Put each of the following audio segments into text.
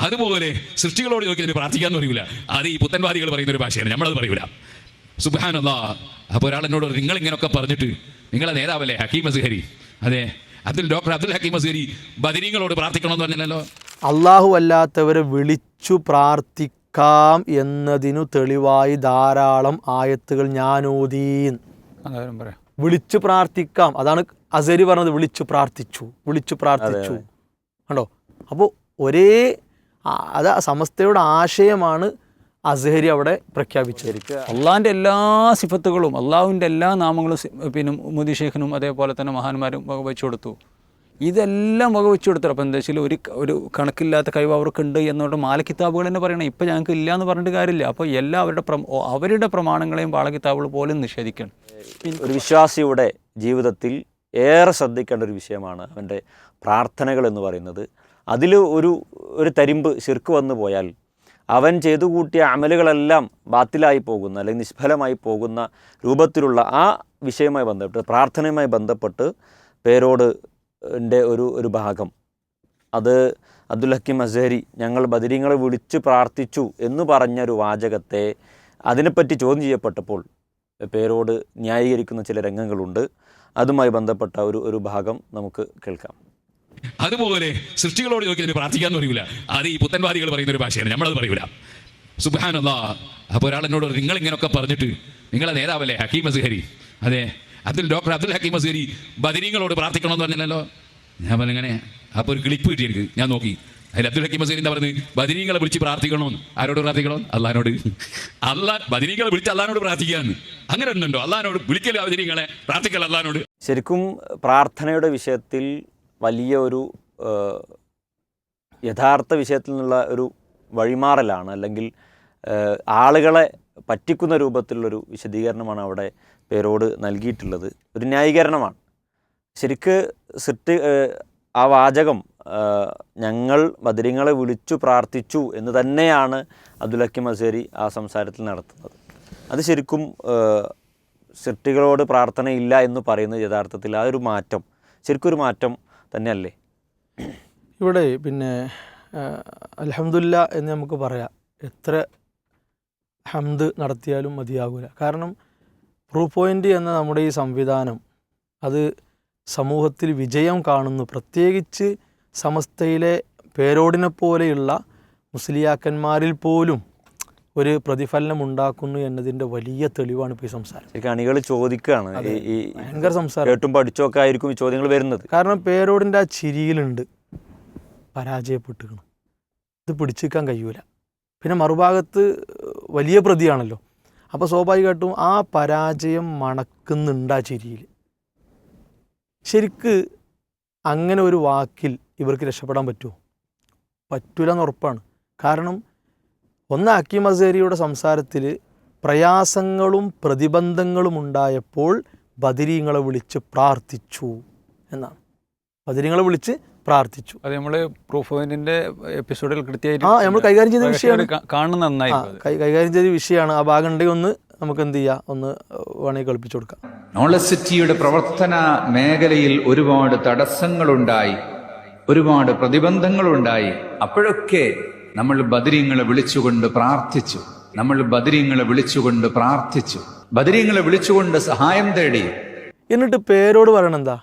അതുപോലെ സൃഷ്ടികളോട് ചോദിക്കുന്നത് പ്രാർത്ഥിക്കാൻ പറയൂല. അത് ഈ പുത്തൻവാദികൾ പറയുന്ന ഒരു ഭാഷയാണ്. നമ്മളത് പറയൂല. സുബാനല്ലാ അപ്പോൾ ഒരാൾ എന്നോട് നിങ്ങൾ ഇങ്ങനെയൊക്കെ പറഞ്ഞിട്ട് നിങ്ങളെ നേതാവല്ലേ? ഹക്കീം അസ്ഹരി. അതെ. അബ്ദുൽ ഡോക്ടർ അബ്ദുൽ ഹക്കീം അസ്ഹരി ബദരീങ്ങളോട് പ്രാർത്ഥിക്കണമെന്ന് പറഞ്ഞല്ലോ അള്ളാഹു അല്ലാത്തവരെ വിളിച്ചു പ്രാർത്ഥിക്കാം എന്നതിനു തെളിവായി ധാരാളം ആയത്തുകൾ ഞാൻ ഓതീൻ അതാരും പറയാം. വിളിച്ചു പ്രാർത്ഥിക്കാം. അതാണ് അസരി പറഞ്ഞത് വിളിച്ചു പ്രാർത്ഥിച്ചു വിളിച്ചു പ്രാർത്ഥിച്ചു. കണ്ടോ? അപ്പോൾ ഒരേ അത് സമസ്തയുടെ ആശയമാണ് അസഹരി അവിടെ പ്രഖ്യാപിച്ചത്. അള്ളാഹിന്റെ എല്ലാ സിഫത്തുകളും അള്ളാഹുവിന്റെ എല്ലാ നാമങ്ങളും പിന്നെ മുദി ഷേഖിനും അതേപോലെ തന്നെ മഹാന്മാരും വകവെച്ചു കൊടുത്തു. ഇതെല്ലാം വകവെച്ചു കൊടുത്തു. അപ്പം എന്താ വെച്ചാൽ ഒരു ഒരു കണക്കില്ലാത്ത കഴിവ് അവർക്കുണ്ട് എന്നുകൊണ്ട് മാലക്കിതാബുകൾ തന്നെ പറയണം. ഇപ്പം ഞങ്ങൾക്ക് ഇല്ല എന്ന് പറഞ്ഞിട്ട് കാര്യമില്ല. അപ്പോൾ എല്ലാ അവരുടെ അവരുടെ പ്രമാണങ്ങളെയും ബാലകിതാബുകൾ പോലും നിഷേധിക്കണം. ഒരു വിശ്വാസിയുടെ ജീവിതത്തിൽ ഏറെ ശ്രദ്ധിക്കേണ്ട ഒരു വിഷയമാണ് അവന്റെ പ്രാർത്ഥനകൾ എന്ന് പറയുന്നത്. അതിൽ ഒരു ഒരു തരിമ്പ് ശിർക്ക് വന്നു പോയാൽ അവൻ ചെയ്തു കൂട്ടിയ അമലുകളെല്ലാം ബാത്തിലായി പോകുന്ന അല്ലെങ്കിൽ നിഷ്ഫലമായി പോകുന്ന രൂപത്തിലുള്ള ആ വിഷയവുമായി ബന്ധപ്പെട്ട് പ്രാർത്ഥനയുമായി ബന്ധപ്പെട്ട് പേരോട് ഒരു ഒരു ഭാഗം. അത് അബ്ദുൽ ഹക്കീം അസഹരി ഞങ്ങൾ ബദരീങ്ങളെ വിളിച്ച് പ്രാർത്ഥിച്ചു എന്ന് പറഞ്ഞ ഒരു വാചകത്തെ അതിനെപ്പറ്റി ചോദ്യം ചെയ്യപ്പെട്ടപ്പോൾ പേരോട് ന്യായീകരിക്കുന്ന ചില രംഗങ്ങളുണ്ട്. അതുമായി ബന്ധപ്പെട്ട ഒരു ഒരു ഭാഗം നമുക്ക് കേൾക്കാം. അതുപോലെ സൃഷ്ടികളോട് ചോദിക്കുന്നത് പ്രാർത്ഥിക്കാൻ പറയൂല. അത് ഈ പുത്തൻവാദികൾ പറയുന്ന ഒരു ഭാഷയാണ്. നമ്മളത് പറയൂല. സുബാനല്ലാ അപ്പോൾ ഒരാൾ എന്നോട് പറഞ്ഞു, നിങ്ങൾ ഇങ്ങനെയൊക്കെ പറഞ്ഞിട്ട് നിങ്ങളെ നേതാവല്ലേ? ഹക്കീം അസ്ഹരി. അതെ. അബ്ദുൽ ഡോക്ടർ അബ്ദുൽ ഹക്കീം അസ്ഹരി ബദരീങ്ങളോട് പ്രാർത്ഥിക്കണമെന്ന് പറഞ്ഞല്ലോ ഞാൻ പറഞ്ഞു ഇങ്ങനെ അപ്പോൾ ഒരു ക്ലിപ്പ് കിട്ടി എനിക്ക്. ഞാൻ നോക്കി. അതിൽ അബ്ദുൽ ഹക്കീം അസ്ഹരി എന്താ പറയുന്നത് ബദരീങ്ങളെ വിളിച്ച് പ്രാർത്ഥിക്കണമെന്ന് ആരോട് പ്രാർത്ഥിക്കണം? അള്ളഹാനോട്. അള്ളാ ബദരീങ്ങളെ വിളിച്ച് അള്ളഹാനോട് പ്രാർത്ഥിക്കാന്ന്. അങ്ങനെ ഉണ്ടോ അള്ളഹാനോട് വിളിക്കല്ലോ ബദരീങ്ങളെ പ്രാർത്ഥിക്കല്ലോ അള്ളഹാനോട്. ശരിക്കും പ്രാർത്ഥനയുടെ വിഷയത്തിൽ വലിയ ഒരു യഥാർത്ഥ വിഷയത്തിൽ നിന്നുള്ള ഒരു വഴിമാറലാണ് അല്ലെങ്കിൽ ആളുകളെ പറ്റിക്കുന്ന രൂപത്തിലുള്ളൊരു വിശദീകരണമാണ് അവിടെ പേരോട് നൽകിയിട്ടുള്ളത്. ഒരു ന്യായീകരണമാണ്. ശരിക്ക് സിറ്റ് ആ വാചകം ഞങ്ങൾ ബദരിങ്ങളെ വിളിച്ചു പ്രാർത്ഥിച്ചു എന്ന് തന്നെയാണ് അബ്ദുൽ ഹക്കീം അസേരി ആ സംസാരത്തിൽ നടത്തുന്നത്. അത് ശരിക്കും സിട്ടികളോട് പ്രാർത്ഥനയില്ല എന്ന് പറയുന്നത് യഥാർത്ഥത്തിൽ ആ ഒരു മാറ്റം ശരിക്കൊരു മാറ്റം തന്നെയല്ലേ? ഇവിടെ പിന്നെ അലഹമുല്ല എന്ന് നമുക്ക് പറയാം. എത്ര ഹംദ് നടത്തിയാലും മതിയാകില്ല കാരണം പ്രൂ പോയിന്റ് എന്ന നമ്മുടെ ഈ സംവിധാനം അത് സമൂഹത്തിൽ വിജയം കാണുന്നു. പ്രത്യേകിച്ച് സമസ്തയിലെ പേരോടിനെ പോലെയുള്ള മുസ്ലിയാക്കന്മാരിൽ പോലും ഒരു പ്രതിഫലനം ഉണ്ടാക്കുന്നു എന്നതിന്റെ വലിയ തെളിവാണ് ഇപ്പോൾ ഈ സംസാരം. കണികൾ അണികൾ ചോദിക്കുകയാണ്. ഈ ഭയങ്കര സംസാരം. കേട്ടും പഠിച്ചൊക്കെ ആയിരിക്കും ഈ ചോദ്യങ്ങൾ വരുന്നത്. കാരണം പേരോടിന്റെ ആ ചിരിയിലുണ്ട്. പരാജയപ്പെട്ടിരിക്കണം ഇത് പിടിച്ചിരിക്കാൻ കഴിയൂല. പിന്നെ മറുഭാഗത്ത് വലിയ പ്രതിയാണല്ലോ. അപ്പോൾ സ്വാഭാവികമായിട്ടും ആ പരാജയം മണക്കുന്നുണ്ട് ആ ചിരിയിൽ. ശരിക്ക് അങ്ങനെ ഒരു വാക്കിൽ ഇവർക്ക് രക്ഷപ്പെടാൻ പറ്റുമോ? പറ്റൂലെന്ന് ഉറപ്പാണ്. കാരണം ഒന്ന് അക്കീം അസേരിയുടെ സംസാരത്തിൽ പ്രയാസങ്ങളും പ്രതിബന്ധങ്ങളും ഉണ്ടായപ്പോൾ ബദിരീങ്ങളെ വിളിച്ച് പ്രാർത്ഥിച്ചു എന്നാണ്. ബദിരീങ്ങളെ വിളിച്ച് പ്രാർത്ഥിച്ചു. അത് നമ്മൾ പ്രൂഫ് പോയിന്റിന്റെ എപ്പിസോഡിൽ കൃത്യമായിട്ട് ആ, നമ്മൾ കൈകാര്യം ചെയ്ത വിഷയമാണ്. കാണുന്ന. കൈ- കൈകാര്യം ചെയ്ത വിഷയമാണ്. ആ ഭാഗം ഉണ്ടെങ്കിൽ ഒന്ന് നമുക്ക് എന്ത് ചെയ്യാം? ഒന്ന് വേണമെങ്കിൽ കളിപ്പിച്ചു കൊടുക്കാം. നോളജ് സിറ്റിയുടെ പ്രവർത്തന മേഖലയിൽ ഒരുപാട് തടസ്സങ്ങളുണ്ടായി ഒരുപാട് പ്രതിബന്ധങ്ങളുണ്ടായി. അപ്പോഴൊക്കെ നമ്മൾ ബദരീങ്ങളെ വിളിച്ചുകൊണ്ട് പ്രാർത്ഥിച്ചു. നമ്മൾ ബദരീങ്ങളെ വിളിച്ചുകൊണ്ട് പ്രാർത്ഥിച്ചു. ബദരീങ്ങളെ വിളിച്ചുകൊണ്ട് സഹായം തേടി. എന്നിട്ട് പേരോട് പറയണം എന്താ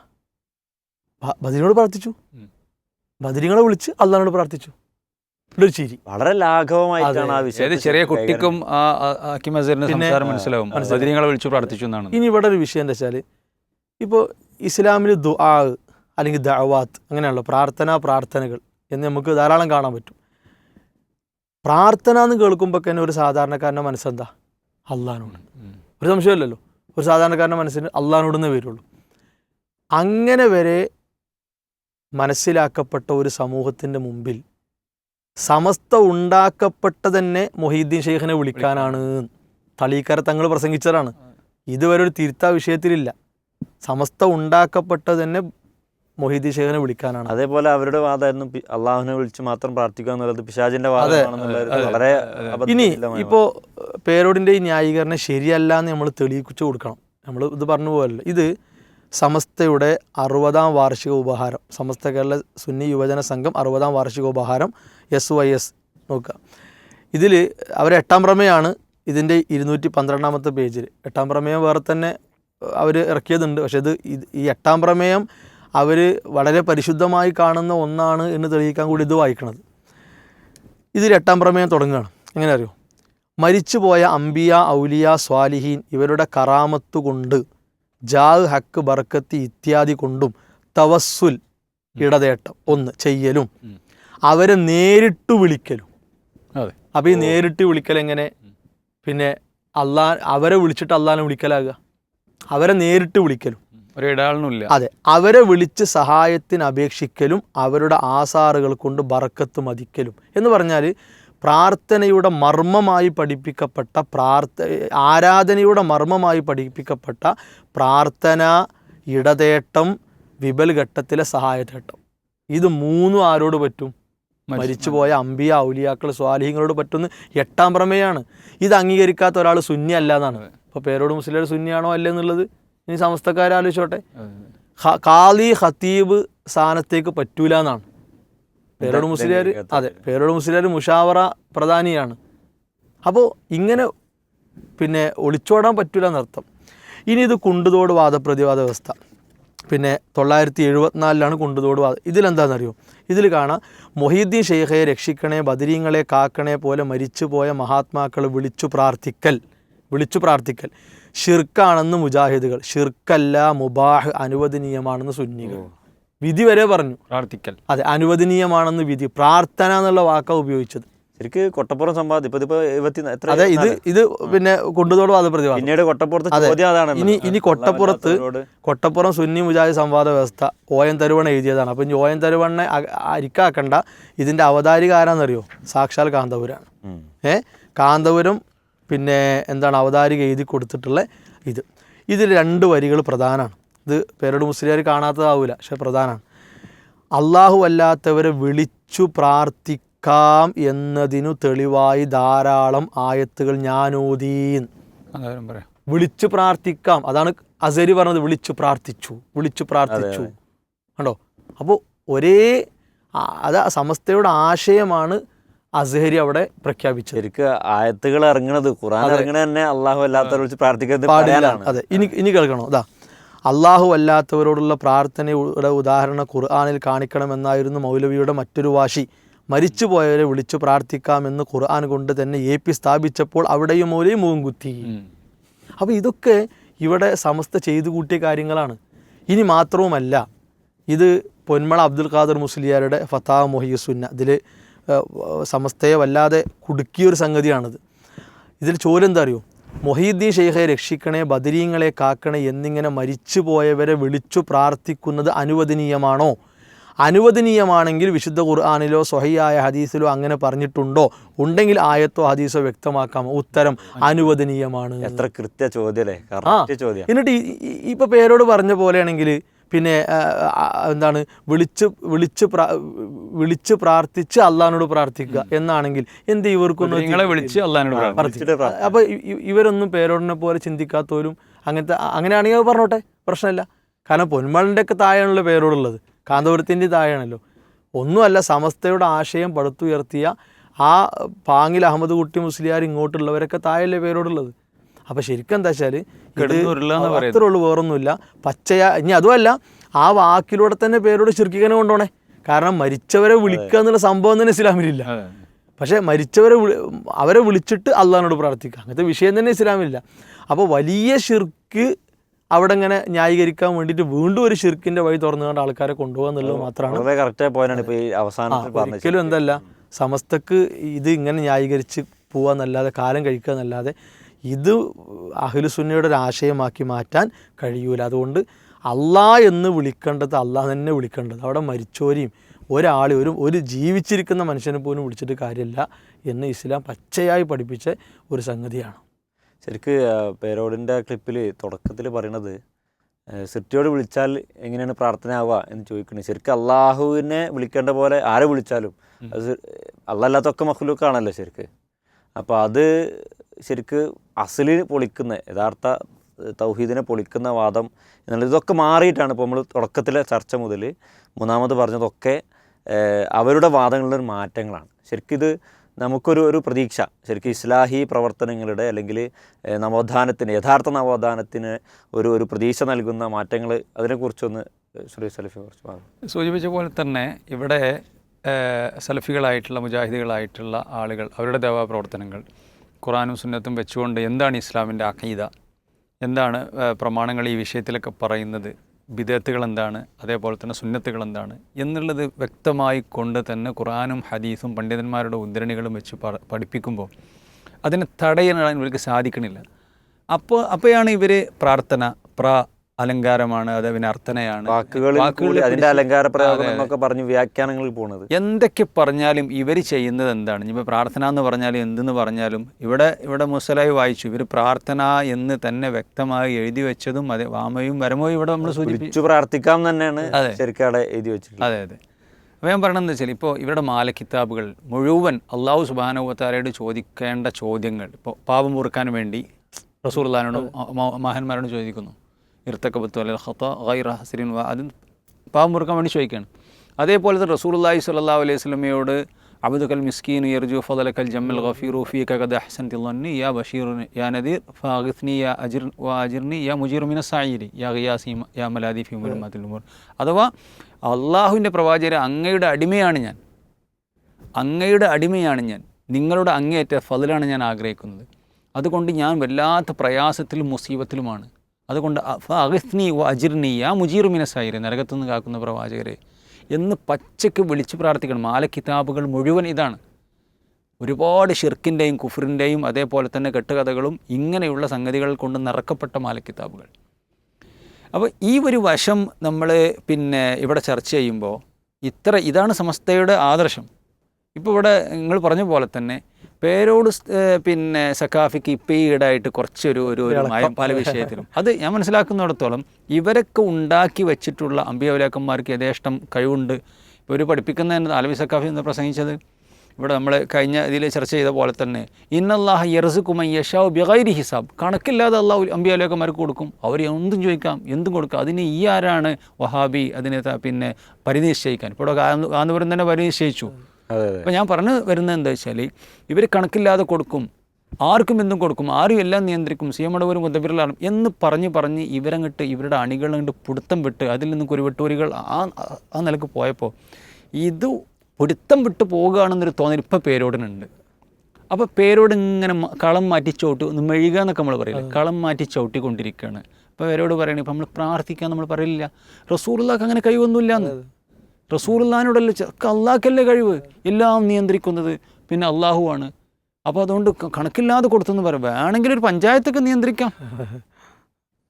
ബദരിനോട് പ്രാർത്ഥിച്ചു. ബദരിങ്ങളെ വിളിച്ച് അള്ളഹാനോട് പ്രാർത്ഥിച്ചു. ഇവിടെ ഒരു ചിരി. വളരെ ലാഘവമായിട്ടാണ് ആ വിഷയം ചെറിയ കുട്ടിക്കും സംസാരം മനസ്സിലാവും. മനസ്സിലാവും. ബദരീങ്ങളെ വിളിച്ചു പ്രാർത്ഥിച്ചു എന്നാണ്. ഇനി ഇവിടെ ഒരു വിഷയം എന്താ വെച്ചാൽ ഇപ്പോൾ ഇസ്ലാമിൽ ദുആ അല്ലെങ്കിൽ ദഅവാത്ത് അങ്ങനെയുള്ള പ്രാർത്ഥന പ്രാർത്ഥനകൾ എന്ന് നമുക്ക് ധാരാളം കാണാൻ പറ്റും. പ്രാർത്ഥന എന്ന് കേൾക്കുമ്പോൾ തന്നെ ഒരു സാധാരണക്കാരന്റെ മനസ്സെന്താ? അള്ളഹാനോട്. ഒരു സംശയമല്ലല്ലോ ഒരു സാധാരണക്കാരന്റെ മനസ്സിന് അള്ളഹാനോടെന്നേ വരുള്ളൂ. അങ്ങനെ വരെ മനസ്സിലാക്കപ്പെട്ട ഒരു സമൂഹത്തിന്റെ മുമ്പിൽ സമസ്ത ഉണ്ടാക്കപ്പെട്ട തന്നെ മൊഹീദ്ദീൻ ഷെയ്ഖിനെ വിളിക്കാനാണ്. തളീക്കാരെ തങ്ങൾ പ്രസംഗിച്ചതാണ്. ഇതുവരെ ഒരു തിരുത്താ വിഷയത്തിലില്ല. സമസ്ത ഉണ്ടാക്കപ്പെട്ട തന്നെ മൊഹീദ്ദീൻ ശേഖനെ വിളിക്കാനാണ്. അതേപോലെ അവരുടെ വാദമായിരുന്നു അള്ളാഹുവിനെ വിളിച്ച് മാത്രം പ്രാർത്ഥിക്കുക എന്നുള്ളത് പിശാജിന്റെ വളരെ ഇനി ഇപ്പോ പേരോടിന്റെ ഈ ന്യായീകരണം ശരിയല്ല എന്ന് നമ്മൾ തെളിയിച്ചു കൊടുക്കണം. നമ്മൾ ഇത് പറഞ്ഞു പോകല്ലോ? ഇത് സമസ്തയുടെ അറുപതാം വാർഷിക ഉപഹാരം സമസ്ത കേരള സുന്നി യുവജന സംഘം അറുപതാം വാർഷിക ഉപഹാരം എസ് വൈ എസ് നോക്കുക. ഇതിൽ അവർ എട്ടാം പ്രമേയമാണ് ഇതിന്റെ ഇരുന്നൂറ്റി പന്ത്രണ്ടാമത്തെ പേജിൽ എട്ടാം പ്രമേയം വേറെ തന്നെ അവർ ഇറക്കിയതുണ്ട് പക്ഷേ ഇത് ഈ എട്ടാം പ്രമേയം അവർ വളരെ പരിശുദ്ധമായി കാണുന്ന ഒന്നാണ് എന്ന് തെളിയിക്കാൻ കൂടി ഇത് വായിക്കുന്നത് ഇതിൽ എട്ടാം പ്രമേയം തുടങ്ങുകയാണ്. എങ്ങനെ അറിയോ? മരിച്ചുപോയ അംബിയ ഔലിയ സ്വാലിഹീൻ ഇവരുടെ കറാമത്ത് കൊണ്ട് ജാഹ് ഹക്ക് ബർക്കത്ത് ഇത്യാദി കൊണ്ടും തവസ്സുൽ ഇടതേട്ടം ഒന്ന് ചെയ്യലും. അവരെ നേരിട്ട് വിളിക്കലും. അപ്പോൾ ഈ നേരിട്ട് വിളിക്കൽ എങ്ങനെ? പിന്നെ അള്ളാ അവരെ വിളിച്ചിട്ട് അള്ളാഹിനെ വിളിക്കലാകുക അവരെ നേരിട്ട് വിളിക്കലും. അതെ. അവരെ വിളിച്ച് സഹായത്തിന് അപേക്ഷിക്കലും അവരുടെ ആസാറുകൾ കൊണ്ട് ബറക്കത്ത് മതിക്കലും എന്ന് പറഞ്ഞാൽ പ്രാർത്ഥനയുടെ മർമ്മമായി പഠിപ്പിക്കപ്പെട്ട പ്രാർത്ഥ ആരാധനയുടെ മർമ്മമായി പഠിപ്പിക്കപ്പെട്ട പ്രാർത്ഥന ഇടതേട്ടം വിപൽ ഘട്ടത്തിലെ സഹായതേട്ടം. ഇത് മൂന്നും ആരോട് പറ്റും? മരിച്ചുപോയ അമ്പിയ ഔലിയാക്കൾ സ്വാലിഹ്യങ്ങളോട് പറ്റുന്ന എട്ടാം പ്രമേയാണ്. ഇത് അംഗീകരിക്കാത്ത ഒരാൾ സുന്നി അല്ല എന്നാണ്. ഇപ്പോൾ പേരോട് മുസ്ലിം സുന്നിയാണോ അല്ലേ എന്നുള്ളത്? ഇനി സമസ്തക്കാരെ ആലോചിച്ചോട്ടെ. ഖ- ഖാലി ഖത്തീബ് സ്ഥാനത്തേക്ക് പറ്റൂല എന്നാണ് പേരോട് മുസ്ലിയാർ അതെ പേരോട് മുസ്ലിയാർ മുഷാവറ പ്രധാനിയാണ്. അപ്പോൾ ഇങ്ങനെ പിന്നെ ഒളിച്ചോടാൻ പറ്റൂല എന്നർത്ഥം ഇനി ഇത് കുണ്ടുതോട് വാദപ്രതിവാദ വ്യവസ്ഥ. പിന്നെ തൊള്ളായിരത്തി എഴുപത്തിനാലിലാണ് കുണ്ടുതോട് വാദം. ഇതിലെന്താണെന്നറിയോ ഇതിൽ കാണാം മൊഹീദ്ദീൻ ഷെയ്ഖയെ രക്ഷിക്കണേ ബദരീങ്ങളെ കാക്കണേ പോലെ മരിച്ചുപോയ മഹാത്മാക്കൾ വിളിച്ചു പ്രാർത്ഥിക്കൽ. വിളിച്ചു പ്രാർത്ഥിക്കൽ. ഷിർക്കാണെന്ന് മുജാഹിദുകൾ. ഷിർക്കല്ല മുബാഹ് അനുവദനീയമാണെന്ന് സുന്നികൾ. വിധി വരെ പറഞ്ഞു. പ്രാർത്ഥിക്കൽ. അതെ അനുവദനീയമാണെന്ന് വിധി. പ്രാർത്ഥന എന്നുള്ള വാക്കാണ് ഉപയോഗിച്ചത്. ശരിക്ക് കൊട്ടപ്പുറം സംവാദം. ഇപ്പൊ അതെ ഇത് ഇത് പിന്നെ കൊണ്ടുതോട് വാദപ്രതിവാദം പിന്നീട് കൊട്ടപ്പുറത്ത് അതെ. ചോദ്യം അതാണല്ലോ. ഇനി ഇനി കൊട്ടപ്പുറത്ത് കൊട്ടപ്പുറം സുന്നി മുജാഹിദ് സംവാദ വ്യവസ്ഥ ഒ എൻ തരുവണ്ണ എഴുതിയതാണ്. അപ്പം ഇനി ഒ എൻ തരുവണ്ണെ അരിക്കാക്കണ്ട. ഇതിന്റെ അവതാരിക ആരാന്നറിയോ? സാക്ഷാൽ കാന്തപുരാണ്. ഏഹ് കാന്തപുരം പിന്നെ എന്താണ് അവതാരിക എഴുതി കൊടുത്തിട്ടുള്ള ഇത്. ഇതിൽ രണ്ട് വരികൾ പ്രധാനമാണ് ഇത് പേരോട് മുസ്ലിയാർ കാണാത്തതാവില്ല പക്ഷെ പ്രധാനമാണ് അള്ളാഹു അല്ലാത്തവരെ വിളിച്ചു പ്രാർത്ഥിക്കാം എന്നതിനു തെളിവായി ധാരാളം ആയത്തുകൾ ഞാനോദീൻ വിളിച്ചു പ്രാർത്ഥിക്കാം. അതാണ് അസരി പറഞ്ഞത് വിളിച്ചു പ്രാർത്ഥിച്ചു വിളിച്ചു പ്രാർത്ഥിച്ചു. കണ്ടോ? അപ്പോൾ ഒരേ അത് സമസ്തയുടെ ആശയമാണ് അസഹരി അവിടെ പ്രഖ്യാപിച്ചു ശരിക്ക് ആയത്തുകൾ ഇറങ്ങണത് ഖുറാൻ ഇറങ്ങണ തന്നെ അള്ളാഹു അല്ലാത്തവരെ വിളിച്ച് പ്രാർത്ഥിക്കുന്നത് അതെ. ഇനി ഇനി കേൾക്കണോ? അതാ അള്ളാഹു അല്ലാത്തവരോടുള്ള പ്രാർത്ഥനയുടെ ഉദാഹരണം ഖുർആാനിൽ കാണിക്കണമെന്നായിരുന്നു മൗലവിയുടെ മറ്റൊരു വാശി. മരിച്ചുപോയവരെ വിളിച്ചു പ്രാർത്ഥിക്കാമെന്ന് ഖുർആൻ കൊണ്ട് തന്നെ എ പി സ്ഥാപിച്ചപ്പോൾ അവിടെയും മൗലയും മുഖം കുത്തി. അപ്പോൾ ഇതൊക്കെ ഇവിടെ സമസ്ത ചെയ്തു കൂട്ടിയ കാര്യങ്ങളാണ്. ഇനി മാത്രവുമല്ല ഇത് പൊന്മള അബ്ദുൽ ഖാദർ മുസ്ലിയാരുടെ ഫത്താ മൊഹിയുസുന്ന ഇതിൽ സമസ്തയെ വല്ലാതെ കുടുക്കിയൊരു സംഗതിയാണിത്. ഇതിൽ ചോരെന്താ എന്താ അറിയോ? മൊഹീദ്ദീൻ ഷെയ്ഖെ രക്ഷിക്കണേ ബദരീങ്ങളെ കാക്കണേ എന്നിങ്ങനെ മരിച്ചു പോയവരെ വിളിച്ചു പ്രാർത്ഥിക്കുന്നത് അനുവദനീയമാണോ? അനുവദനീയമാണെങ്കിൽ വിശുദ്ധ ഖുർആാനിലോ സ്വഹിയായ ഹദീസിലോ അങ്ങനെ പറഞ്ഞിട്ടുണ്ടോ? ഉണ്ടെങ്കിൽ ആയത്തോ ഹദീസോ വ്യക്തമാക്കാമോ? ഉത്തരം അനുവദനീയമാണ്. എത്ര കൃത്യ ചോദ്യം. എന്നിട്ട് ഇപ്പൊ പേരോട് പറഞ്ഞ പോലെയാണെങ്കിൽ പിന്നെ എന്താണ് വിളിച്ച് വിളിച്ച് പ്രാ- വിളിച്ച് പ്രാർത്ഥിച്ച് അള്ളഹാനോട് പ്രാർത്ഥിക്കുക എന്നാണെങ്കിൽ എന്ത് ഇവർക്കൊന്നും വിളിച്ച് അള്ളഹാനോട് അപ്പോൾ അപ്പൊ ഇ- ഇവരൊന്നും പേരോടിനെ പോലെ ചിന്തിക്കാത്തവരും അങ്ങനത്തെ അങ്ങനെയാണെങ്കിൽ അത് പറഞ്ഞോട്ടെ പ്രശ്നമില്ല. കാരണം പൊന്മളിന്റെ ഒക്കെ താഴെയാണല്ലോ പേരോടുള്ളത്. കാന്തപുരത്തിന്റെ താഴെയാണല്ലോ. ഒന്നുമല്ല സമസ്തയുടെ ആശയം പടുത്തുയർത്തിയ ആ പാങ്ങിൽ അഹമ്മദ് കുട്ടി മുസ്ലിയാർ ഇങ്ങോട്ടുള്ളവരൊക്കെ താഴെയല്ലേ പേരോടുള്ളത്? അപ്പോൾ ശരിക്കും എന്താ വെച്ചാൽ. അത്രേ ഉള്ളൂ വേറൊന്നുമില്ല. പച്ചയ ഇനി അതുമല്ല ആ വാക്കിലൂടെ തന്നെ പേരോട് ശിർക്കിക്കനെ കൊണ്ടോണേ കാരണം മരിച്ചവരെ വിളിക്കുക എന്നുള്ള സംഭവം തന്നെ ഇസ്ലാമിലില്ല. പക്ഷേ മരിച്ചവരെ അവരെ വിളിച്ചിട്ട് അള്ളഹാനോട് പ്രാർത്ഥിക്കുക. അങ്ങനത്തെ വിഷയം തന്നെ ഇസ്ലാമില്ല അപ്പോൾ വലിയ ഷിർക്ക് അവിടെ ഇങ്ങനെ ന്യായീകരിക്കാൻ വേണ്ടിയിട്ട് വീണ്ടും ഒരു ഷിർക്കിന്റെ വഴി തുറന്നുകൊണ്ട് ആൾക്കാരെ കൊണ്ടുപോകുക എന്നുള്ളത് മാത്രമാണ്. ഒരിക്കലും എന്തല്ല സമസ്തക്ക് ഇത് ഇങ്ങനെ ന്യായീകരിച്ച് പോവാന്നല്ലാതെ കാലം കഴിക്കുക എന്നല്ലാതെ ഇത് അഹ്ലുസുന്നയുടെ ഒരു ആശയമാക്കി മാറ്റാൻ കഴിയൂല. അതുകൊണ്ട് അള്ളാ എന്ന് വിളിക്കേണ്ടത് അള്ളാഹ് തന്നെ വിളിക്കേണ്ടത്. അവിടെ മരിച്ചോരെയും ഒരാളെ ഒരു ഒരു ജീവിച്ചിരിക്കുന്ന മനുഷ്യനെ പോലും വിളിച്ചിട്ട് കാര്യമില്ല എന്ന് ഇസ്ലാം പച്ചയായി പഠിപ്പിച്ച ഒരു സംഗതിയാണ്. ശരിക്ക് പേരോടിന്റെ ക്ലിപ്പിൽ തുടക്കത്തിൽ പറയണത് സിറ്റിയോട് വിളിച്ചാൽ എങ്ങനെയാണ് പ്രാർത്ഥന ആവുക എന്ന് ചോദിക്കുന്നത് ശരിക്കും അള്ളാഹുവിനെ വിളിക്കേണ്ട പോലെ ആരെ വിളിച്ചാലും അത് അല്ലല്ലാത്തൊക്കെ മഹ്ലൂക്കാണല്ലോ ശരിക്ക്. അപ്പോൾ അത് ശരിക്ക് അസലിൽ പൊളിക്കുന്ന യഥാർത്ഥ തൗഹീദിനെ പൊളിക്കുന്ന വാദം എന്നുള്ളത് ഇതൊക്കെ മാറിയിട്ടാണ് ഇപ്പോൾ നമ്മൾ തുടക്കത്തിലെ ചർച്ച മുതൽ മൂന്നാമത് പറഞ്ഞതൊക്കെ അവരുടെ വാദങ്ങളിലൊരു മാറ്റങ്ങളാണ്. ശരിക്കിത് നമുക്കൊരു ഒരു പ്രതീക്ഷ. ശരിക്കും ഇസ്ലാഹി പ്രവർത്തനങ്ങളുടെ അല്ലെങ്കിൽ നവോത്ഥാനത്തിന് യഥാർത്ഥ നവോത്ഥാനത്തിന് ഒരു ഒരു പ്രതീക്ഷ നൽകുന്ന മാറ്റങ്ങൾ അതിനെക്കുറിച്ചൊന്ന് ശ്രീ സലഫി കുറച്ച് പറഞ്ഞു? സൂചിപ്പിച്ച പോലെ തന്നെ ഇവിടെ സലഫികളായിട്ടുള്ള മുജാഹിദികളായിട്ടുള്ള ആളുകൾ അവരുടെ ദേവാ പ്രവർത്തനങ്ങൾ ഖുറാനും സുന്നത്തും വെച്ചുകൊണ്ട് എന്താണ് ഇസ്ലാമിന്റെ അഖീദ? എന്താണ് പ്രമാണങ്ങൾ ഈ വിഷയത്തിലൊക്കെ പറയുന്നത്? ബിദത്തുകൾ എന്താണ്? അതേപോലെ തന്നെ സുന്നത്തുകൾ എന്താണ്? എന്നുള്ളത് വ്യക്തമായി കൊണ്ട് തന്നെ ഖുറാനും ഹദീസും പണ്ഡിതന്മാരുടെ ഉദ്ധരണികളും വെച്ച് പഠിപ്പിക്കുമ്പോൾ അതിനെ തടയാൻ ഇവർക്ക് സാധിക്കണില്ല. അപ്പോൾ അപ്പോഴാണ് ഇവർ പ്രാർത്ഥന പ്ര അലങ്കാരമാണ് അത് പിന്നെ അർത്ഥനയാണ്. വാക്കുകളിൽ അതിന്റെ അലങ്കാര പറഞ്ഞു വ്യാഖ്യാനങ്ങളിൽ പോകുന്നത്. എന്തൊക്കെ പറഞ്ഞാലും ഇവർ ചെയ്യുന്നത് എന്താണ്? ഇനിയിപ്പോൾ പ്രാർത്ഥന എന്ന് പറഞ്ഞാലും എന്തെന്ന് പറഞ്ഞാലും ഇവിടെ ഇവിടെ മുസലായി വായിച്ചു. ഇവർ പ്രാർത്ഥന എന്ന് തന്നെ വ്യക്തമായി എഴുതി വെച്ചതും അതെ വാമയും വരമോ ഇവിടെ നമ്മൾ സൂചിപ്പിച്ചു പ്രാർത്ഥിക്കാം തന്നെയാണ് അതെ. ശരിക്കും എഴുതി വെച്ചത് അതെ അതെ. അപ്പോൾ ഞാൻ പറയണമെന്ന് വെച്ചാൽ ഇപ്പോൾ ഇവരുടെ മാലക്കിതാബുകൾ മുഴുവൻ അള്ളാഹു സുബാനുവത്താരോട് ചോദിക്കേണ്ട ചോദ്യങ്ങൾ ഇപ്പോൾ പാപം പൊറുക്കാൻ വേണ്ടി റസൂർ അള്ളഹാനോട് മഹാന്മാരോട് ചോദിക്കുന്നു. ഇർത്തക്കബത്തു അല്ലെ ഹത്ത ഗൈറ ഹസരിൻ വ അത് പാവം മുറുക്കാൻ വേണ്ടി ചോദിക്കുകയാണ്. അതേപോലെ തന്നെ റസൂലുള്ളാഹി സ്വല്ലല്ലാഹു അലൈഹി സ്വലമയോട് അബ്ദുക്കൽ മിസ്കീൻ യർജു ഫദലക്കൽ ജമ്മൽ ഗഫീറു ഫീ കദ അഹ്സൻ തില്ലന്നി യാ ബഷീർ യാ നദീർ ഫാഗിസ്നി യാ അജിർ വ അജിർനി യാ മുജീർ മിന സായിരി യാ ഗിയാസി യാ മലാദി ഫി മുലമാത്തിൽ ഉമർ. അഥവാ അള്ളാഹുവിന്റെ പ്രവാചകരെ അങ്ങയുടെ അടിമയാണ് ഞാൻ. അങ്ങയുടെ അടിമയാണ് ഞാൻ. നിങ്ങളുടെ അങ്ങേയറ്റ ഫതിലാണ് ഞാൻ ആഗ്രഹിക്കുന്നത്. അതുകൊണ്ട് ഞാൻ വല്ലാത്ത പ്രയാസത്തിലും മുസീബത്തിലുമാണ്. അതുകൊണ്ട് അഗസ്നി വ അജിർനി യാ മുജീറുമിന സൈര് നരകത്തുനിന്ന് കാക്കുന്ന പ്രവാചകരെ. എന്ന് പച്ചയ്ക്ക് വിളിച്ച് പ്രാർത്ഥിക്കണം. മാല കിതാബുകൾ മുഴുവൻ ഇതാണ്. ഒരുപാട് ഷിർക്കിന്റെയും കുഫറിന്റെയും അതേപോലെ തന്നെ കെട്ടുകഥകളും ഇങ്ങനെയുള്ള സംഗതികൾ കൊണ്ട് നിറക്കപ്പെട്ട മാല കിതാബുകൾ. അപ്പോൾ ഈ ഒരു വശം നമ്മൾ പിന്നെ ഇവിടെ ചർച്ച ചെയ്യുമ്പോൾ ഇത്ര ഇതാണ് സമസ്തയുടെ ആദർശം. ഇപ്പോൾ ഇവിടെ നിങ്ങൾ പറഞ്ഞ പോലെ തന്നെ പേരോട് പിന്നെ സഖാഫിക്ക് ഇപ്പം ഈടായിട്ട് കുറച്ചൊരു ഒരു ഒരു മയം പല വിഷയത്തിലും. അത് ഞാൻ മനസ്സിലാക്കുന്നിടത്തോളം ഇവരൊക്കെ ഉണ്ടാക്കി വെച്ചിട്ടുള്ള അമ്പിയവലാക്കന്മാർക്ക് യഥേഷ്ടം കഴിവുണ്ട്. ഇപ്പോൾ ഒരു പഠിപ്പിക്കുന്നതിന് ആലവി സഖാഫി എന്ന് പ്രസംഗിച്ചത്? ഇവിടെ നമ്മൾ കഴിഞ്ഞ ഇതിൽ ചർച്ച ചെയ്ത പോലെ തന്നെ ഇന്നല്ലാഹ യർസുക്കുമൈ യഷാവ് ബിഗൈരി ഹിസാബ്. കണക്കില്ലാതെ അള്ളാഹു അമ്പിയാലേക്കന്മാർക്ക് കൊടുക്കും. അവർ എന്തും ചോദിക്കാം എന്തും കൊടുക്കാം. അതിന് ഈ ആരാണ് വഹാബി അതിനെ പിന്നെ പരിനിശ്ചയിക്കാൻ? ഇപ്പോൾ കാന്തപുരം തന്നെ പരിനിശ്ചയിച്ചു. അപ്പോൾ ഞാൻ പറഞ്ഞു വരുന്നത് എന്താ വെച്ചാൽ ഇവർ കണക്കില്ലാതെ കൊടുക്കും. ആർക്കും എന്തും കൊടുക്കും. ആരും എല്ലാം നിയന്ത്രിക്കും. സി എം അടവരും മുതബിരലാണ് എന്ന് പറഞ്ഞ് പറഞ്ഞ് ഇവരങ്ങിട്ട് ഇവരുടെ അണികളങ്ങട്ട് പിടുത്തം വിട്ട് അതിൽ നിന്ന് കുരുവട്ടൂരികൾ ആ ആ നിലയ്ക്ക് പോയപ്പോൾ ഇത് പിടുത്തം വിട്ട് പോകുകയാണെന്നൊരു തോന്നൽ ഇപ്പം പേരോടിനുണ്ട്. അപ്പോൾ പേരോട് ഇങ്ങനെ കളം മാറ്റി ചവിട്ടി ഒന്ന് മെഴുക എന്നൊക്കെ നമ്മൾ പറയില്ല? കളം മാറ്റി ചവിട്ടിക്കൊണ്ടിരിക്കുകയാണ്. അപ്പോൾ പേരോട് പറയണേ ഇപ്പം നമ്മൾ പ്രാർത്ഥിക്കാൻ നമ്മൾ പറയില്ല റസൂറുള്ളാക്ക് അങ്ങനെ കഴിവൊന്നുമില്ല എന്ന് റസൂറുല്ലാനോടല്ല അള്ളാഹ്ക്കല്ലേ കഴിവ്? എല്ലാം നിയന്ത്രിക്കുന്നത് പിന്നെ അള്ളാഹുവാണ്. അപ്പോൾ അതുകൊണ്ട് കണക്കില്ലാതെ കൊടുത്തെന്ന് പറയാം വേണമെങ്കിൽ ഒരു പഞ്ചായത്തൊക്കെ നിയന്ത്രിക്കാം.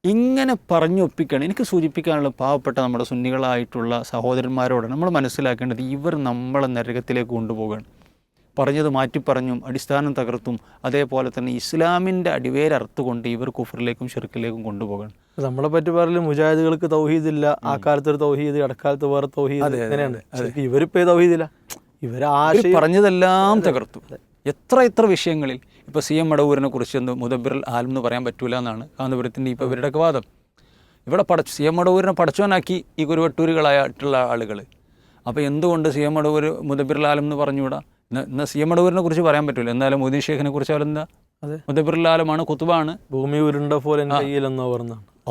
ഇങ്ങനെ പറഞ്ഞൊപ്പിക്കണം എനിക്ക് സൂചിപ്പിക്കാനുള്ള പാവപ്പെട്ട നമ്മുടെ സുന്നികളായിട്ടുള്ള സഹോദരന്മാരോട് നമ്മൾ മനസ്സിലാക്കേണ്ടത് ഇവർ നമ്മളെ നരകത്തിലേക്ക് കൊണ്ടുപോവുകയാണ്. പറഞ്ഞത് മാറ്റിപ്പറഞ്ഞും അടിസ്ഥാനം തകർത്തും അതേപോലെ തന്നെ ഇസ്ലാമിന്റെ അടിവേരറുത്തുകൊണ്ട് ഇവർ കുഫറിലേക്കും ഷിർക്കിലേക്കും കൊണ്ടുപോകണം. നമ്മളെ പറ്റി പറഞ്ഞാൽ മുജാഹിദുകൾക്ക് തൗഹീദില്ല. ആ കാലത്ത് ഒരു തൗഹീദ് ഇടക്കാലത്ത് വേറെ തൗഹീദ് അങ്ങനെയാണ് ഇവരിപ്പോ തൗഹീദില്ല. ഇവർ ആ പറഞ്ഞതെല്ലാം തകർത്തു. എത്ര എത്ര വിഷയങ്ങളിൽ. ഇപ്പോൾ സി എം മടവൂരിനെ കുറിച്ച് എന്ത് മുദബിറൽ ആലം എന്ന് പറയാൻ പറ്റൂല എന്നാണ് കാന്തപുരത്തിന്റെ ഇപ്പോൾ ഇവരുടെയൊക്കെ വാദം. ഇവിടെ പടച്ചു സി എം മടവൂരിനെ പടച്ചവനാക്കി ഈ കുരുവട്ടൂരുകളായിട്ടുള്ള ആളുകൾ അപ്പോൾ എന്തുകൊണ്ട് സി എം മടവൂർ മുദബിറൽ ആലം എന്ന് പറഞ്ഞുകൂടാ ഇന്ന് സി എം അടൂരിനെ കുറിച്ച് പറയാൻ പറ്റില്ല എന്നാലും മോദി ഷേഖിനെ കുറിച്ച്. മുദബിറൽ ആലമാണ് കുത്തുബാണ് ഭൂമി ഉരുണ്ട പോലെ കയ്യിലെന്നോ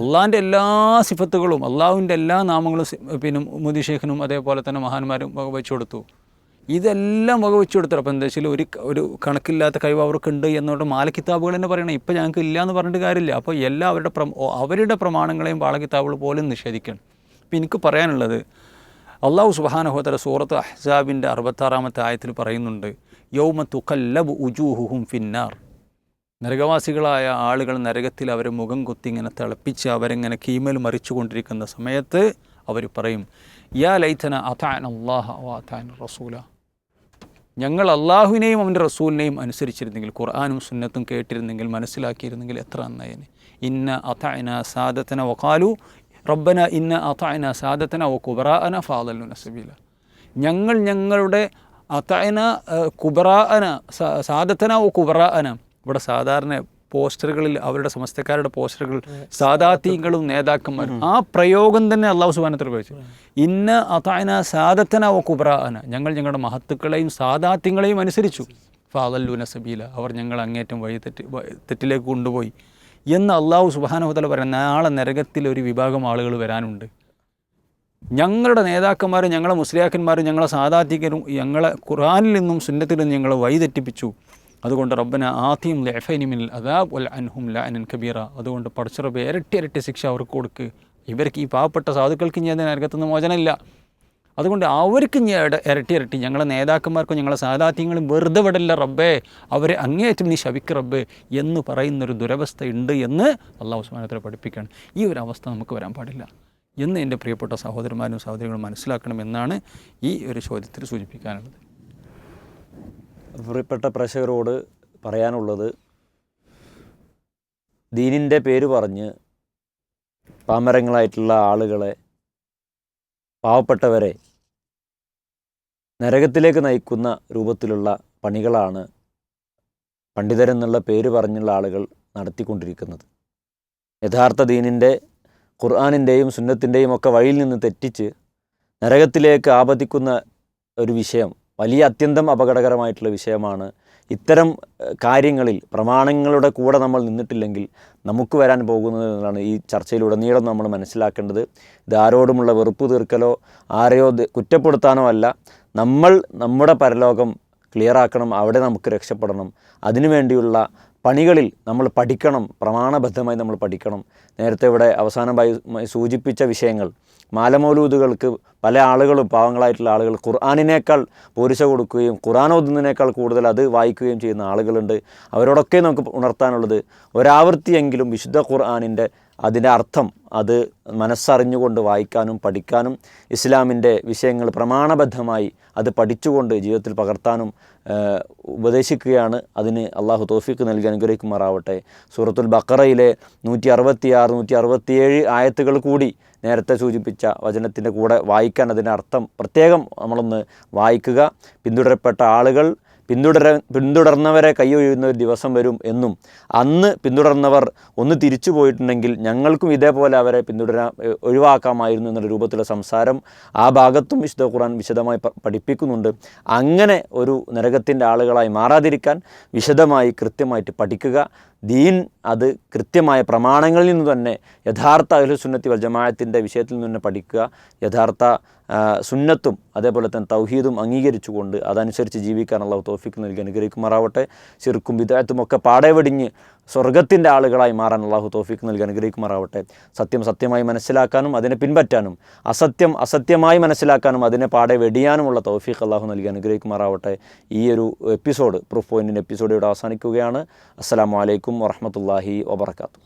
അള്ളാഹിന്റെ എല്ലാ സിഫത്തുകളും അള്ളാഹുവിന്റെ എല്ലാ നാമങ്ങളും പിന്നെ മോദി ഷേഖിനും അതേപോലെ തന്നെ മഹാന്മാരും വകവെച്ചു കൊടുത്തു. ഇതെല്ലാം വകവെച്ചു കൊടുത്തു. അപ്പോൾ എന്താ വെച്ചാൽ ഒരു ഒരു കണക്കില്ലാത്ത കഴിവ് അവർക്കുണ്ട് എന്നുകൊണ്ട് മാല കിതാബുകൾ തന്നെ പറയണം. ഇപ്പം ഞങ്ങൾക്ക് ഇല്ല എന്ന് പറഞ്ഞിട്ട് കാര്യമില്ല. അപ്പോൾ എല്ലാ അവരുടെ അവരുടെ പ്രമാണങ്ങളെയും കിതാബുകൾ പോലും നിഷേധിക്കണം. അപ്പോൾ എനിക്ക് പറയാനുള്ളത് അള്ളാഹു സുബാനഹോദര സൂറത്ത് അഹ്സാബിന്റെ അറുപത്താറാമത്തെ ആയത്തിൽ പറയുന്നുണ്ട് യൗമ തുക്കല്ലബ് ഉജൂഹുഹും ഫിന്നാർ. നരകവാസികളായ ആളുകൾ നരകത്തിൽ അവരെ മുഖം കുത്തി ഇങ്ങനെ തിളപ്പിച്ച് അവരിങ്ങനെ കീമൽ മറിച്ചുകൊണ്ടിരിക്കുന്ന സമയത്ത് അവർ പറയും യാ ലൈത്തന അതാൻ അള്ളാഹ അതാൻ റസൂല. ഞങ്ങൾ അള്ളാഹുവിനെയും അവന്റെ റസൂലിനെയും അനുസരിച്ചിരുന്നെങ്കിൽ ഖുർആാനും സുന്നത്തും കേട്ടിരുന്നെങ്കിൽ മനസ്സിലാക്കിയിരുന്നെങ്കിൽ എത്ര നന്നായേനെ. ഇന്ന അതാന സാദത്തന വക്കാലു റബ്ബന ഇന്ന അതായന സാദത്തന ഓ കുബറാഅന ഫാദലുന സബീല. ഞങ്ങൾ ഞങ്ങളുടെ അതായന കുബറാഅന സാദത്തന ഓ കുബറാഅന ഇവിടെ സാധാരണ പോസ്റ്ററുകളിൽ അവരുടെ സമസ്തക്കാരുടെ പോസ്റ്ററുകൾ സാദാത്യങ്ങളും നേതാക്കന്മാരും. ആ പ്രയോഗം തന്നെ അള്ളാഹു സുബാനത്തിൽ ഉപയോഗിച്ചു. ഇന്ന അതായന സാദത്തന ഓ കുബറാന ഞങ്ങൾ ഞങ്ങളുടെ മഹത്തുക്കളെയും സാദാത്യങ്ങളെയും അനുസരിച്ചു. ഫാദല്ലൂന സബീല. അവർ ഞങ്ങൾ അങ്ങേറ്റം വഴി തെറ്റ് തെറ്റിലേക്ക് കൊണ്ടുപോയി. എന്ന് അള്ളാഹു സുബാനഹുതല പറയുന്ന. നാളെ നരകത്തിൽ ഒരു വിഭാഗം ആളുകൾ വരാനുണ്ട്. ഞങ്ങളുടെ നേതാക്കന്മാരും ഞങ്ങളെ മുസ്ലിയാക്കന്മാരും ഞങ്ങളെ സാധാധികരും ഞങ്ങളെ ഖുറാനിൽ നിന്നും സുന്നത്തിൽ നിന്നും ഞങ്ങളെ വഴിതെറ്റിപ്പിച്ചു അതുകൊണ്ട് റബ്ബന ആദ്യം ലഫനിമിൽ അദാബ് വൽ അൻഹും ലാനൻ കബീറ. അതുകൊണ്ട് പടച്ചുറബ് ഇരട്ടി ഇരട്ടി ശിക്ഷ അവർക്ക് കൊടുക്ക്. ഇവർക്ക് ഈ പാവപ്പെട്ട സാധുക്കൾക്ക് ഞാൻ നരകത്തുനിന്ന് മോചനമില്ല. അതുകൊണ്ട് അവർക്ക് ഇരട്ടി ഇരട്ടി ഞങ്ങളെ നേതാക്കന്മാർക്കും ഞങ്ങളെ സാധാത്യങ്ങളും വെറുതെ വിടല്ല റബ്ബേ. അവരെ അങ്ങേയറ്റം നീ ശവിക്ക് റബ്ബേ എന്ന് പറയുന്നൊരു ദുരവസ്ഥ ഉണ്ട് എന്ന് അള്ളാഹു ഉസ്മാനത്തിനെ പഠിപ്പിക്കുകയാണ്. ഈ ഒരു അവസ്ഥ നമുക്ക് വരാൻ പാടില്ല എന്ന് എന്റെ പ്രിയപ്പെട്ട സഹോദരന്മാരും സഹോദരികളും മനസ്സിലാക്കണമെന്നാണ് ഈ ഒരു ചോദ്യത്തിൽ സൂചിപ്പിക്കാനുള്ളത്. പ്രിയപ്പെട്ട പ്രേക്ഷകരോട് പറയാനുള്ളത് ദീനിന്റെ പേര് പറഞ്ഞ് പാമരങ്ങളായിട്ടുള്ള ആളുകളെ പാവപ്പെട്ടവരെ നരകത്തിലേക്ക് നയിക്കുന്ന രൂപത്തിലുള്ള പണികളാണ് പണ്ഡിതരെന്നുള്ള പേര് പറഞ്ഞുള്ള ആളുകൾ നടത്തിക്കൊണ്ടിരിക്കുന്നത്. യഥാർത്ഥ ദീനിന്റെ ഖുർആാനിന്റെയും സുന്നത്തിന്റെയും ഒക്കെ വഴിയിൽ നിന്ന് തെറ്റിച്ച് നരകത്തിലേക്ക് ആപതിക്കുന്ന ഒരു വിഷയം വലിയ അത്യന്തം അപകടകരമായിട്ടുള്ള വിഷയമാണ്. ഇത്തരം കാര്യങ്ങളിൽ പ്രമാണങ്ങളുടെ കൂടെ നമ്മൾ നിന്നിട്ടില്ലെങ്കിൽ നമുക്ക് വരാൻ പോകുന്നത് എന്നാണ് ഈ ചർച്ചയിലുടനീളം നമ്മൾ മനസ്സിലാക്കേണ്ടത്. ഇത് ആരോടുമുള്ള വെറുപ്പ് തീർക്കലോ ആരെയോ കുറ്റപ്പെടുത്താനോ അല്ല. നമ്മൾ നമ്മുടെ പരലോകം ക്ലിയർ ആക്കണം അവിടെ നമുക്ക് രക്ഷപ്പെടണം. അതിനുവേണ്ടിയുള്ള പണികളിൽ നമ്മൾ പഠിക്കണം പ്രമാണബദ്ധമായി നമ്മൾ പഠിക്കണം. നേരത്തെ ഇവിടെ അവസാനമായി മായി സൂചിപ്പിച്ച വിഷയങ്ങൾ. മാലമൗലൂദുകൾക്ക് പല ആളുകളും പാവങ്ങളായിട്ടുള്ള ആളുകൾ ഖുർആാനിനേക്കാൾ പൂരിശ കൊടുക്കുകയും ഖുർആൻ ഓതുന്നതിനേക്കാൾ കൂടുതൽ അത് വായിക്കുകയും ചെയ്യുന്ന ആളുകളുണ്ട്. അവരോടൊക്കെ നമുക്ക് ഉണർത്താനുള്ളത് ഒരാവൃത്തിയെങ്കിലും വിശുദ്ധ ഖുർആാനിന്റെ അതിന്റെ അർത്ഥം അത് മനസ്സറിഞ്ഞുകൊണ്ട് വായിക്കാനും പഠിക്കാനും ഇസ്ലാമിന്റെ വിഷയങ്ങൾ പ്രമാണബദ്ധമായി അത് പഠിച്ചുകൊണ്ട് ജീവിതത്തിൽ പകർത്താനും ഉപദേശിക്കുകയാണ്. അതിന് അള്ളാഹു തോഫിക്ക് നൽകി അനുഗ്രഹിക്കുമാറാവട്ടെ. സൂറത്തുൽ ബക്കറയിലെ നൂറ്റി അറുപത്തിയാറ് നൂറ്റി അറുപത്തിയേഴ് ആയത്തുകൾ കൂടി നേരത്തെ സൂചിപ്പിച്ച വചനത്തിന്റെ കൂടെ വായിക്കാൻ അതിന്റെ അർത്ഥം പ്രത്യേകം നമ്മളൊന്ന് വായിക്കുക. പിന്തുടരപ്പെട്ട ആളുകൾ പിന്തുടര പിന്തുടർന്നവരെ കൈയൊഴിയുന്ന ഒരു ദിവസം വരും എന്നും അന്ന് പിന്തുടർന്നവർ ഒന്ന് തിരിച്ചു പോയിട്ടുണ്ടെങ്കിൽ ഞങ്ങൾക്കും ഇതേപോലെ അവരെ പിന്തുടരാ ഒഴിവാക്കാമായിരുന്നു എന്നുള്ള രൂപത്തിലുള്ള സംസാരം ആ ഭാഗത്തും വിശുദ്ധ ഖുർആൻ വിശദമായി പഠിപ്പിക്കുന്നുണ്ട്. അങ്ങനെ ഒരു നരകത്തിന്റെ ആളുകളായി മാറാതിരിക്കാൻ വിശദമായി കൃത്യമായിട്ട് പഠിക്കുക ദീൻ അത് കൃത്യമായ പ്രമാണങ്ങളിൽ നിന്ന് തന്നെ യഥാർത്ഥ അഹ്ലുസുന്നത്തി വൽ ജമാഅത്തിന്റെ വിഷയത്തിൽ നിന്ന് തന്നെ പഠിക്കുക യഥാർത്ഥ സുന്നത്തും അതേപോലെ തന്നെ തൗഹീദും അംഗീകരിച്ചുകൊണ്ട് അതനുസരിച്ച് ജീവിക്കാനുള്ള തോഫിക്ക് നൽകി അനുഗ്രഹിക്കുമാറാവട്ടെ. ചെറുക്കും വിദായത്തുമൊക്കെ പാടെ വെടിഞ്ഞ് സ്വർഗത്തിന്റെ ആളുകളായി മാറാൻ അള്ളാഹു തോഫിക്ക് നൽകി അനുഗ്രഹിക്കുമാറാവട്ടെ. സത്യം സത്യമായി മനസ്സിലാക്കാനും അതിനെ പിൻപറ്റാനും അസത്യം അസത്യമായി മനസ്സിലാക്കാനും അതിനെ പാടെ വെടിയാനുമുള്ള തൗഫീഖ് അള്ളാഹു നൽകി അനുഗ്രഹിക്കുമാറാവട്ടെ. ഈ ഒരു എപ്പിസോഡ് പ്രൂഫ് പോയിന്റിന്റെ എപ്പിസോഡ് ഇവിടെ അവസാനിക്കുകയാണ്. അസ്സാം വലൈക്കും വറഹമത്തല്ലാഹി വബർക്കാത്തു